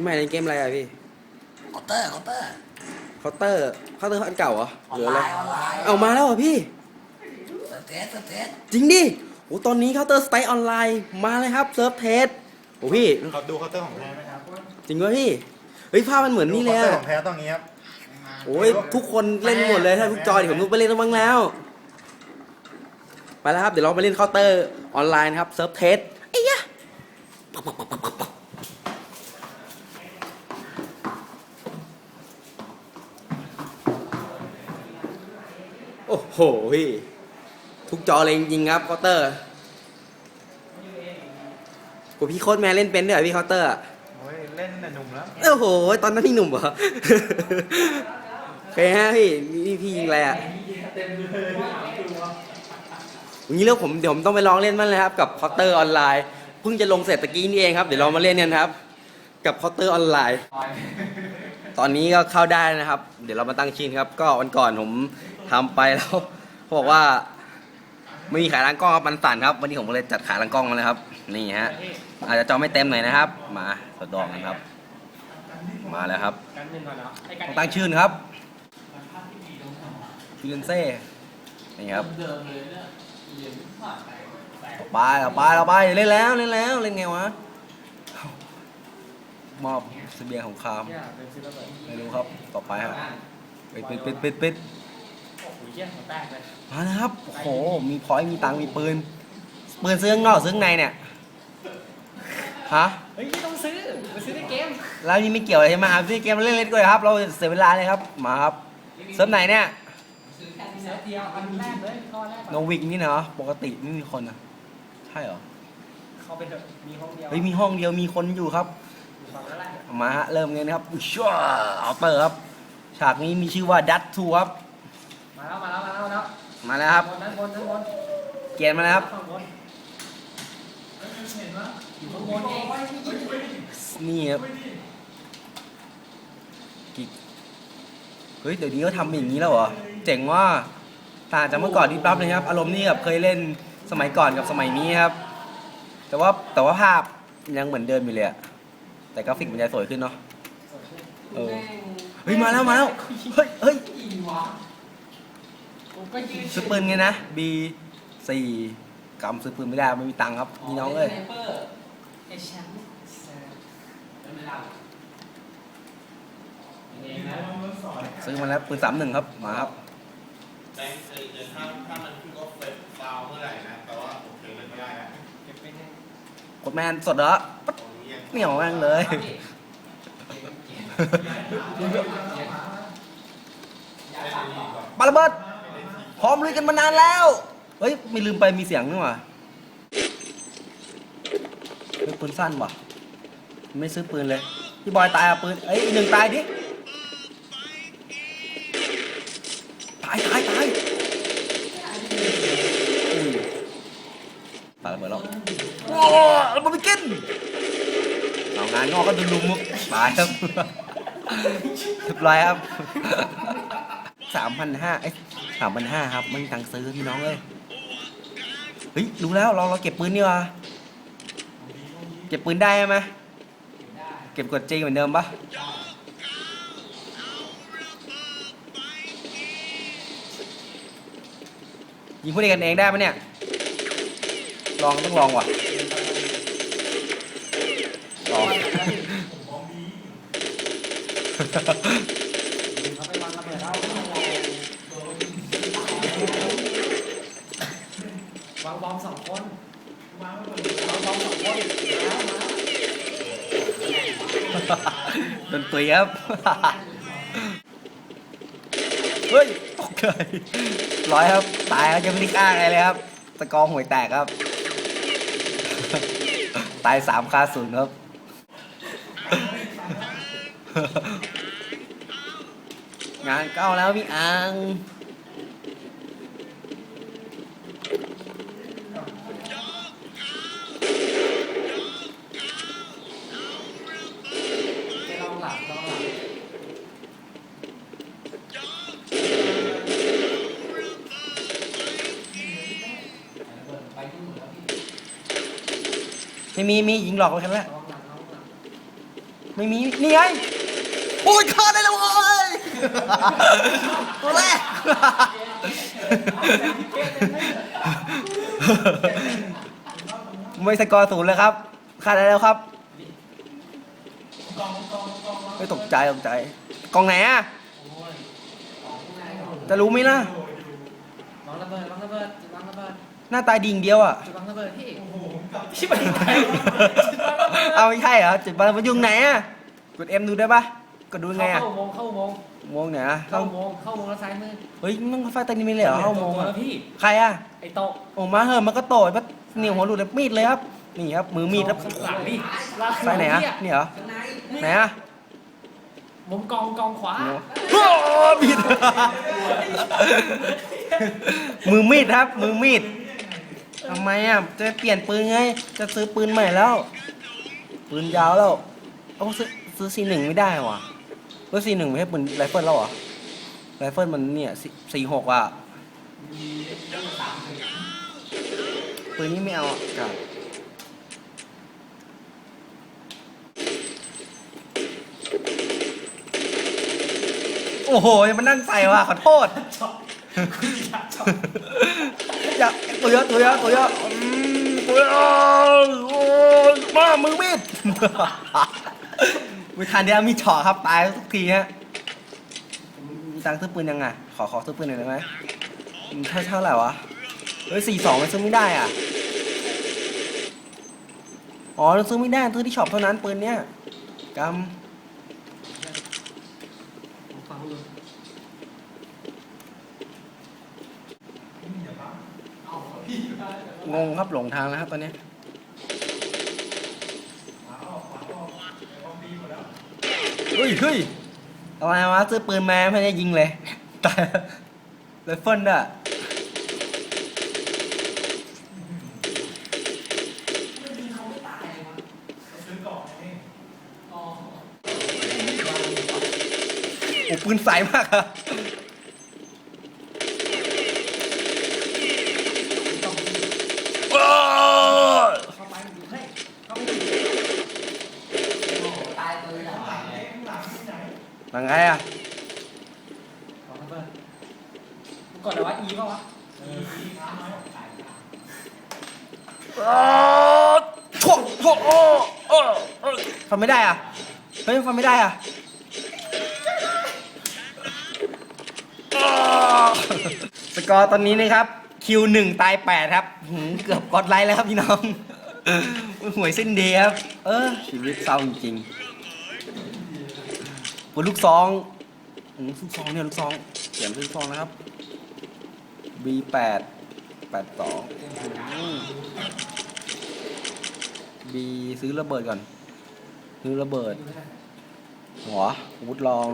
พี่ใหม่เล่นเกมอะไรอะพี่เคาน์เตอร์เคาน์เตอร์เคาน์เตอร์เคาน์เตอร์อันเก่าเหรอออหนรือไลอะไรน์ออนไลน์เอามาแล้วเหรอพี่ เซิร์ฟเทสเซิร์ฟเทสจริงดิโอ้ตอนนี้เคาน์เตอร์สไตล์ออนไลน์มาเลยครับเซิร์ฟเทสโอ้พี่ ขอดูเคาน์เตอร์ของแท้ไหมครับจริงวะพี่ เฮ้ยภาพมันเหมือนนี่เลยดูอะเคาน์เตอร์ของแท้ต้องอย่างนี้ครับ โอ้ยทุกคนเล่นหมดเลยถ้าทุกจอเดี๋ยวผมต้องไปเล่นบ้างแล้ว ไปแล้วครับ เดี๋ยวเราไปเล่นเคาน์เตอร์ออนไลน์นะครับเซิร์ฟเทสไอ้ยะโอ้โหพี่ทุกจอเลยจริงๆครับเคาน์เตอร์กูพี่โค้ดแมนเล่นเป็นด้วยเหรอพี่เคาน์เตอร์อะโอ้ยเล่นแต่หนุ่มแล้วโอ้โห ตอนนั้นพี่หนุ่มเหรอโอเคฮะพี่นี่พี่ยิงอะไรอะอย่างนี้แล้วผมเดี๋ยวผมต้องไปลองเล่นมันเลยครับ กับคอ u เตอร์ออนไลน์เพิ่งจะลงเสร็จตะกี้นี่เองครับ เดี๋ยวเรามาเล่นกันครับ กับคอ u เตอร์ออนไลน์ ตอนนี้ก็เข้าได้นะครับ เดี๋ยวเรามาตั้งชื่อครับ ก็วันก่อนผม ทำไปแล้วเขาบอกว่าไม่มีขายร้านกล้องครับมันสั่นครับ วันนี้ผมก็เลยจัดขายร้านกล้องมาเลยครับ นี่ฮะอาจจะจอไม่เต็มหน่อยนะครับ มาทดลองกันครับ มาแล้วครับต้องตั้งชื่อนครับฟิเลนเซ่นี่ครับต่อไปต่อไปต่อไปเล่นแล้วเล่นแล้วเล่นไงวะมอบเสบียงของคามไม่รู้ครับ ต่อไปครับปิดปิดปิดปิดปิด มาแล้วครับโอ้โหมีพอยต์มีตังค์มีปืนปืนซื้อข้างนอกซื้อข้างในเนี่ยฮะเฮ้ยไม่ต้องซื้อมาซื้อในเกมแล้วนี่ไม่เกี่ยวอะไรใช่ไหมครับที่เกมเล่นเล่นๆก็เลยครับ เราเสียเวลาเลยครับมาครับเซิร์ฟไหนเนี่ยเซิร์ฟเดียวอันแรกเลยข้อแรกโนวิกนี่เนาะปกติไม่มีคนอะใช่เหรอเขาไปเถอะมีห้องเดียวเฮ้ยมีห้องเดียวมีคนอยู่ครับฝั่งนั้นแหละมาฮะเริ่มกันนะครับอุ้ยชัวเอาเตอร์ครับฉากนี้มีชื่อว่าดัตทูครับ มาแล้วมาแล้วมาแล้วมาแล้วมาแล้วครับบนนั้นบนนั้นบนเกียนมาแล้วครับข้างบนอยู่ข้างบนเองนี่ครับกิกเฮ้ยเดี๋ยวนี้ก็ทำอย่างนี้แล้วเหรอเจ๋งว่าต่างจากเมื่อก่อนที่ปั๊บเลยครับ อารมณ์นี่แบบเคยเล่นสมัยก่อนกับสมัยนี้ครับ แต่ว่าแต่ว่าภาพยังเหมือนเดิมอยู่เลยอะแต่กราฟิกมันจะสวยขึ้นเนาะเออเฮ้ยมาแล้วมาแล้วเฮ้ยเฮ้ย อีวะ ผมก็ยืนซื้อปืนไงนะ B สี่กำซื้อปืนไม่ได้ไม่มีตังค์ครับพี่น้องเลยสไนเปอร์ไอแชมป์ไม่เล่าเองนะซื้อมาแล้วปืนสามหนึ่งครับมาครับแต่เออถ้าถ้ามันขึ้นก็เฟซฟาวเมื่อไหร่นะ แต่ว่าโอเคมันไม่ได้นะเก็บไปให้กดแมนสดเหรอปั๊ดตรงนี้ยังเหนียวแม่งเลยปาระเบิด พร้อมลุยกันมานานแล้ว เฮ้ย ไม่ลืมไปมีเสียงนี่หว่าเฮ้ยปืนสั้นว่ะ ไม่ซื้อปืนเลย พี่บอยตายอะปืนเอ้ยอีกหนึ่งตายดิ ตายตายตายอุ้ยปาระเบิดแล้วโอ้ระเบิดไปกินเอางานงอกก็ดนลุมมุกตายครับเรียบร้อยครับ สามพันห้าเอ้สามพันห้าครับไม่มีตังค์ซื้อพี่น้องเลยเฮ้ยรู้แล้วเราเราเก็บปืนนี่วะเก็บปืนได้ไหมเก็บกดจีเหมือนเดิมปะยิงผู้เล่นกันเองได้ปะเนี่ย ลองต้องลองว่ะลอง เขาไปวางระเบิดแล้ววาง บอมสองคนวางบอมสองคนแล้วมาดนตรีครับ เฮ้ยตกใจร้อยครับ ตายแล้วจะไม่ได้ฆ่าใครเลยครับ ตะกองหวยแตกครับ ตายสามคาศูนย์ครับ งานเก้าแล้วพี่อัง จะลองหลับลองหลับ ไม่มีมียิงหลอกไว้กันแล้วลองหลับลองหลับไม่มีนี่ไงโอ้ยฆ่าได้แล้วเว้ยตัวแรกไม่สกอร์ศูนย์เลยครับฆ่าได้แล้วครับไม่ตกใจตกใจกองไหนอะจะรู้ไหมล่ะวางระเบิดวางระเบิดจุดวางระเบิดหน้าตาดิ่งเดียวอะจุดวางระเบิดพี่ ชิบหายไปจุดวางระเบิดเอาไม่ใช่เหรอจุดบอลมันอยุ่ไหนอะกดเอ็มดูได้ปะกดดูไงอะเข้าอุโมงค์เข้าอุโมงค์โมงไหนอะเข้าเข้าอุโมงค์เข้าอุโมงค์แล้วซ้ายมือเฮ้ยมึงไฟตันนี้ไม่เลยเหรอเข้าโมงตัวอะแล้วพี่ใครอะไอโต๊ะโอ้มาเหอะมันก็โตยปะเหนียวหัวหลุดเลยมีดเลยครับนี่ครับมือมีดครับหลังพี่หลังใส่ไหนอะพี่นี่เหรอไหนอะมุมกองกองขวาโอ้มีดมือมีดครับ มือมีด ทำไมอะ จะเปลี่ยนปืนไง จะซื้อปืนใหม่แล้ว ปืนยาวแล้ว เอาซื้อซื้อซีหนึ่งไม่ได้ว่ะเออซีหนึ่งไม่ใช่ปืนไรเฟิลแล้วเหรอ ไรเฟิลมันเนี่ยสี่หกอะ ปืนนี้ไม่เอาอะกับโอ้โหยังมานั่งใส่ว่ะขอโทษ อย่าตัวเยอะตัวเยอะตัวเยอะอืมตัวเยอะโอ้ยมามือมีด ไม่ทันเดียวมีเฉาะครับตายทุกทีฮะมีตังค์ซื้อปืนยังไงขอขอซื้อปืนหน่อยได้ไหมอืมเท่าเท่าไหร่วะเฮ้ยสี่สองมันซื้อไม่ได้อะอ๋อเราซื้อไม่ได้ซื้อที่ช็อปเท่านั้นปืนเนี้ยกฟังดูำ งงครับหลงทางแล้วครับตอนเนี้ยเฮ้ยเฮ้ยอะไรวะซื้อปืนมาไม่ได้ยิงเลยตายเลยเฟิลด้วยโอ้ปืนใสมากอะอ้าว เข้าไปดูให้เข้าไปดู ตายตัวแล้ว หลังไงอะวางระเบิดกดอะไรวะ E ป่าวะอ้าวโถ่โถ่โอ้โอ้โอ้ฟังไม่ได้อะเฮ้ยฟังไม่ได้อะอ้าวสกอร์ตอนนี้นะครับ คิวหนึ่งตายแปดครับหืมเกือบกดไลค์แล้วครับพี่น้องหวยสิ้นดีครับ เออชีวิตเศร้าจริงๆ บนลูกซองอืมลูกซองเนี่ยลูกซองเสียงลูกซองนะครับ B8 82อืม B ซื้อระเบิดก่อน ซื้อระเบิด หัวอาวุธลอง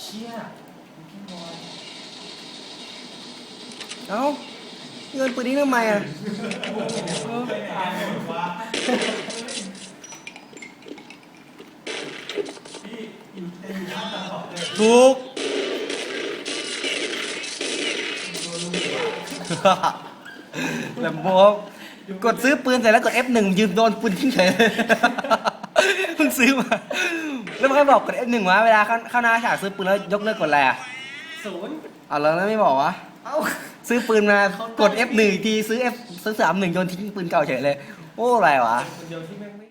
เชี่ยเอ้า เงินปืนนี้ทำไมอะถูกแลมโบกดซื้อปืนเสร็จแล้วกด F1 ยืนโดนปืนทิ้งเฉยเลยเพิ่งซื้อมาแล้วมันก็บอกกด F1 วะเวลาเข้าเข้าหน้าฉากซื้อปืนแล้วยกเลิกกดอะไรอะศูนย์เอาแล้วนะไม่บอกวะ เอ้า ซื้อปืนมากด F1 อีกทีซื้อ F ซื้อสามหนึ่งโยนทิ้งปืนเก่าเฉยเลย โอ้อะไรวะ คนเดียวที่แม่งไม่